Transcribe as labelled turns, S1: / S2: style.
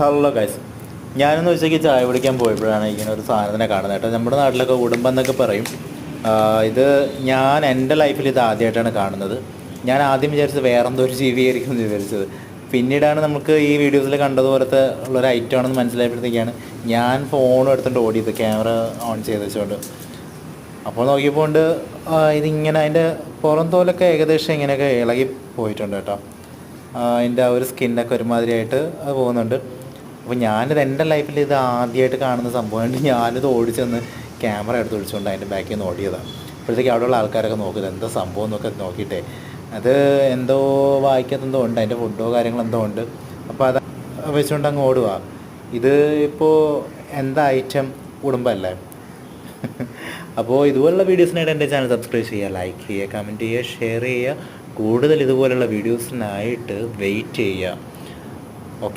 S1: Hello guys ഞാനൊന്ന് ഉച്ചയ്ക്ക് ചായ പിടിക്കാൻ പോയപ്പോഴാണ് ഇങ്ങനെ ഒരു സാധനത്തിനെ കാണുന്നത് കേട്ടോ. നമ്മുടെ നാട്ടിലൊക്കെ ഉടുമ്പം എന്നൊക്കെ പറയും. ഇത് ഞാൻ എന്റെ ലൈഫിൽ ഇത് ആദ്യമായിട്ടാണ് കാണുന്നത്. ഞാൻ ആദ്യം വിചാരിച്ചത് വേറെന്തോ ഒരു ജീവിയായിരിക്കും എന്ന് വിചാരിച്ചത്. പിന്നീടാണ് നമുക്ക് ഈ വീഡിയോസിൽ കണ്ടതുപോലത്തെ ഉള്ളൊരു ഐറ്റം ആണെന്ന് മനസ്സിലായപ്പോഴത്തേക്കാണ് ഞാൻ ഫോൺ എടുത്തിട്ട് ഓടിയത് ക്യാമറ ഓൺ ചെയ്ത് വെച്ചുകൊണ്ട് അപ്പോൾ നോക്കിയപ്പോൾ ഇതിങ്ങനെ അതിന്റെ പുറം തോലൊക്കെ ഏകദേശം ഇങ്ങനെയൊക്കെ ഇളകി പോയിട്ടുണ്ട് കേട്ടോ. അതിന്റെ ആ ഒരു സ്കിന്നൊക്കെ ഒരുമാതിരിയായിട്ട് അത് പോകുന്നുണ്ട്. അപ്പോൾ ഞാനിത് എന്റെ ലൈഫിൽ ഇത് ആദ്യമായിട്ട് കാണുന്ന സംഭവമായിട്ട് ഞാനിത് ഓടിച്ചെന്ന് ക്യാമറ എടുത്ത് ഒഴിച്ചുകൊണ്ട് അതിന്റെ ബാക്കിൽ നിന്ന് ഓടിയതാണ് അപ്പോഴത്തേക്ക് അവിടെയുള്ള ആൾക്കാരൊക്കെ നോക്കിയത് എന്താ സംഭവം? എന്നൊക്കെ നോക്കിയിട്ടേ. അത് എന്തോ വായിക്കാത്തെന്തോ ഉണ്ട് അതിന്റെ ഫുഡോ കാര്യങ്ങളോ എന്തോ ഉണ്ട്. അപ്പോൾ അത് വെച്ചുകൊണ്ട് അങ്ങ് ഓടുക ഇത് ഇപ്പോൾ എന്താ ഐറ്റം കുടുംബമല്ലേ അപ്പോൾ ഇതുപോലുള്ള വീഡിയോസിനായിട്ട് എന്റെ ചാനൽ സബ്സ്ക്രൈബ് ചെയ്യുക ലൈക്ക് ചെയ്യുക കമന്റ് ചെയ്യുക ഷെയർ ചെയ്യുക. കൂടുതൽ ഇതുപോലുള്ള വീഡിയോസിനായിട്ട് വെയിറ്റ് ചെയ്യുക. ഓക്കെ